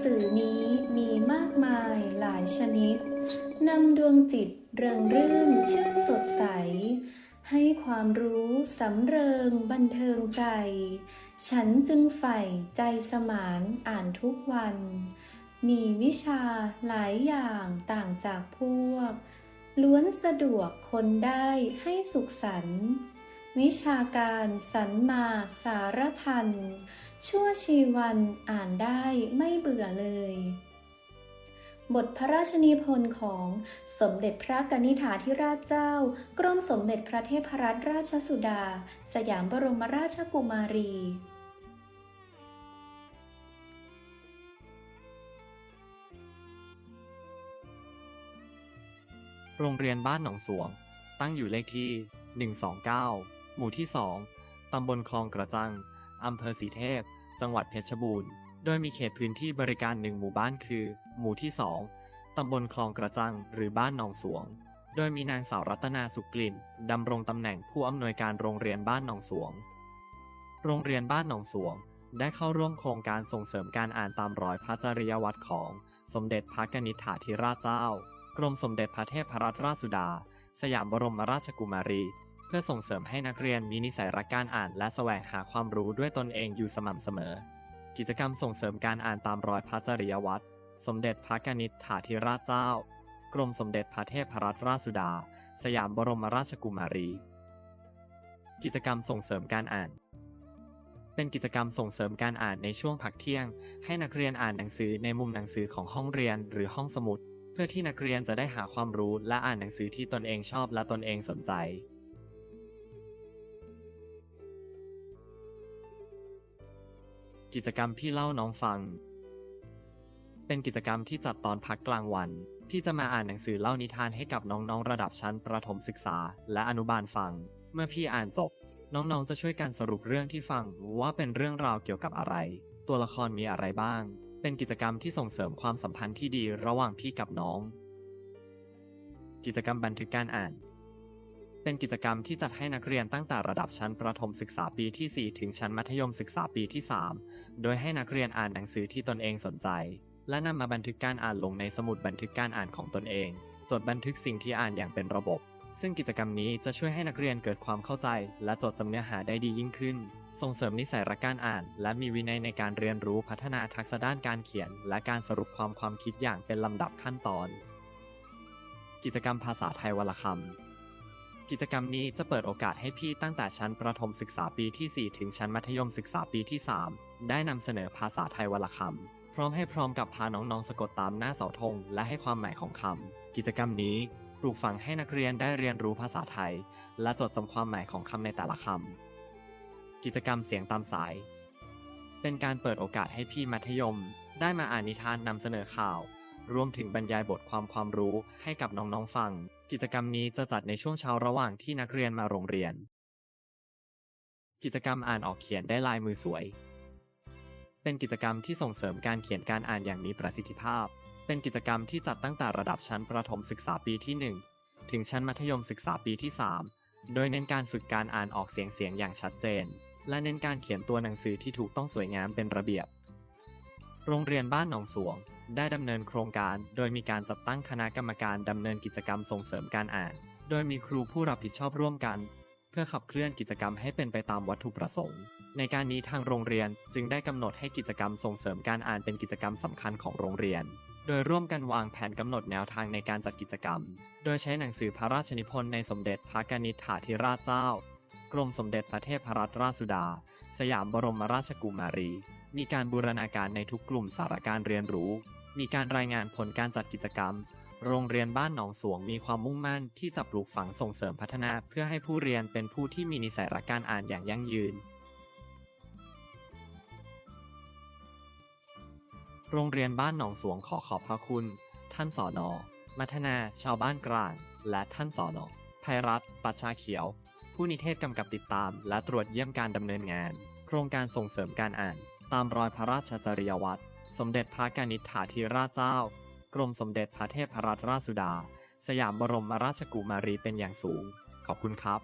สือนี้มีมากมายหลายชนิด นำดวงจิตเริงรื่นชื่นสดใส ให้ความรู้สำเริงบันเทิงใจ ฉันจึงใฝ่ใจสมานอ่านทุกวัน มีวิชาหลายอย่างต่างจากพวก ล้วนสะดวกคนได้ให้สุขสันวิชาการสรรมาสารพัน ชั่วชีวันอ่านได้ไม่เบื่อเลย บทพระราชนิพนธ์ของสมเด็จพระกนิษฐาธิราชเจ้า กรมสมเด็จพระเทพรัตนราชสุดา สยามบรมราชกุมารี โรงเรียนบ้านหนองสวง ตั้งอยู่เลขที่ 129 หมู่ที่ 2 ตำบลคลองกระจัง อำเภอสีเทพ จังหวัดเพชรบูรณ์ โดยมีเขตพื้นที่บริการหนึ่งหมู่บ้านคือ หมู่ที่ 2 ตำบลคลองกระจังหรือบ้านหนองสวง โดยมีนางสาวรัตนาสุกกลิ่นดำรงตำแหน่งผู้อำนวยการโรงเรียนบ้านหนองสวง โรงเรียนบ้านหนองสวง ได้เข้าร่วมโครงการส่งเสริมการอ่านตามรอยพระจริยวัตรของ สมเด็จพระกนิษฐาธิราชเจ้า กรมสมเด็จพระเทพรัตนราชสุดา สยามบรมราชกุมารี พื่อส่งเสริมให้นักเรียนมีนิสัยรักการอ่านและแสวงหาความรู้ด้วยตนเองอยู่สม่ำเสมอ กิจกรรมส่งเสริมการอ่านตามรอยพระจริยวัตรสมเด็จพระกนิษฐาธิราชเจ้า กรมสมเด็จพระเทพรัตนราชสุดา สยามบรมราชกุมารี กิจกรรมส่งเสริมการอ่าน เป็นกิจกรรมส่งเสริมการอ่านในช่วงพักเที่ยง ให้นักเรียนอ่านหนังสือในมุมหนังสือของห้องเรียนหรือห้องสมุด เพื่อที่นักเรียนจะได้หาความรู้และอ่านหนังสือที่ตนเองชอบและตนเองสนใจ กิจกรรมพี่เล่าน้องฟัง เป็นกิจกรรมที่จัดตอนพักกลางวัน พี่จะมาอ่านหนังสือเล่านิทานให้กับน้องๆระดับชั้นประถมศึกษา และอนุบาลฟัง เมื่อพี่อ่านจบ น้องๆจะช่วยกันสรุปเรื่องที่ฟังว่าเป็นเรื่องราวเกี่ยวกับอะไร ตัวละครมีอะไรบ้าง เป็นกิจกรรมที่ส่งเสริมความสัมพันธ์ที่ดีระหว่างพี่กับน้อง กิจกรรมบันทึกการอ่าน เป็นกิจกรรมที่จัดให้นักเรียนตั้งแต่ระดับชั้นประถมศึกษาปีที่ 4 ถึงชั้นมัธยมศึกษาปีที่ 3 โดยให้นักเรียนอ่านหนังสือที่ตนเองสนใจ และนำมาบันทึกการอ่านลงในสมุดบันทึกการอ่านของตนเอง จดบันทึกสิ่งที่อ่านอย่างเป็นระบบ ซึ่งกิจกรรมนี้จะช่วยให้นักเรียนเกิดความเข้าใจ และจดจำเนื้อหาได้ดียิ่งขึ้น ส่งเสริมนิสัยรักการอ่าน และมีวินัยในการเรียนรู้พัฒนาทักษะด้านการเขียน และการสรุปความความคิดอย่างเป็นลำดับขั้นตอน กิจกรรมภาษาไทยวรรคำ กิจกรรมนี้จะเปิดโอกาสให้พี่ตั้งแต่ชั้นประถมศึกษาปีที่ 4 ถึงชั้นมัธยมศึกษาปีที่ 3 ได้นำเสนอภาษาไทยวรรณคำพร้อมให้พร้อมกับพาน้องๆสะกดตามหน้าเสาธงและให้ความหมายของคำกิจกรรมนี้ปลูกฝังให้นักเรียนได้เรียนรู้ภาษาไทย และจดจำความหมายของคำในแต่ละคำกิจกรรมเสียงตามสาย เป็นการเปิดโอกาสให้พี่มัธยม ได้มาอ่านนิทานนำเสนอข่าว รวมถึงบรรยายบทความความรู้ให้กับน้องๆฟัง กิจกรรมนี้จะจัดในช่วงเช้าระหว่างที่นักเรียนมาโรงเรียน กิจกรรมอ่านออกเขียนได้ลายมือสวย เป็นกิจกรรมที่ส่งเสริมการเขียนการอ่านอย่างมีประสิทธิภาพ เป็นกิจกรรมที่จัดตั้งแต่ระดับชั้นประถมศึกษาปีที่ 1 ถึงชั้นมัธยมศึกษาปีที่ 3 โดยเน้นการฝึกการอ่านออกเสียงเสียงอย่างชัดเจน และเน้นการเขียนตัวหนังสือที่ถูกต้องสวยงามเป็นระเบียบ โรงเรียนบ้านหนองสวง ได้ดำเนินโครงการ โดยมีการจัดตั้งคณะกรรมการดำเนินกิจกรรมส่งเสริมการอ่าน โดยมีครูผู้รับผิดชอบร่วมกัน เพื่อขับเคลื่อนกิจกรรมให้เป็นไปตามวัตถุประสงค์ ในการนี้ทางโรงเรียนจึงได้กำหนดให้กิจกรรมส่งเสริมการอ่านเป็นกิจกรรมสำคัญของโรงเรียน โดยร่วมกันวางแผนกำหนดแนวทางในการจัดกิจกรรม โดยใช้หนังสือพระราชนิพนธ์ในสมเด็จพระกนิษฐาธิราชเจ้ากรมสมเด็จพระเทพรัตนราชสุดา สยามบรมราชกุมารี มีการบูรณาการในทุกกลุ่มสาระการเรียนรู้ มีการรายงานผลการจัดกิจกรรม โรงเรียนบ้านหนองสวงมีความมุ่งมั่นที่จะปลูกฝังส่งเสริมพัฒนาเพื่อให้ผู้เรียนเป็นผู้ที่มีนิสัยรักการอ่านอย่างยั่งยืน โรงเรียนบ้านหนองสวงขอขอบพระคุณ ท่านสอนอมัทนา ชาวบ้านกลาง และท่านสอนอภัยรัตน์ปัชชาเขียว ผู้นิเทศกำกับติดตาม และตรวจเยี่ยมการดำเนินงาน โครงการส่งเสริมการอ่าน ตามรอยพระราชจริยวัตร สมเด็จพระกนิษฐาธิราชเจ้า กรมสมเด็จพระเทพรัตนราชสุดา สยามบรมราชกุมารีเป็นอย่างสูง ขอบคุณครับ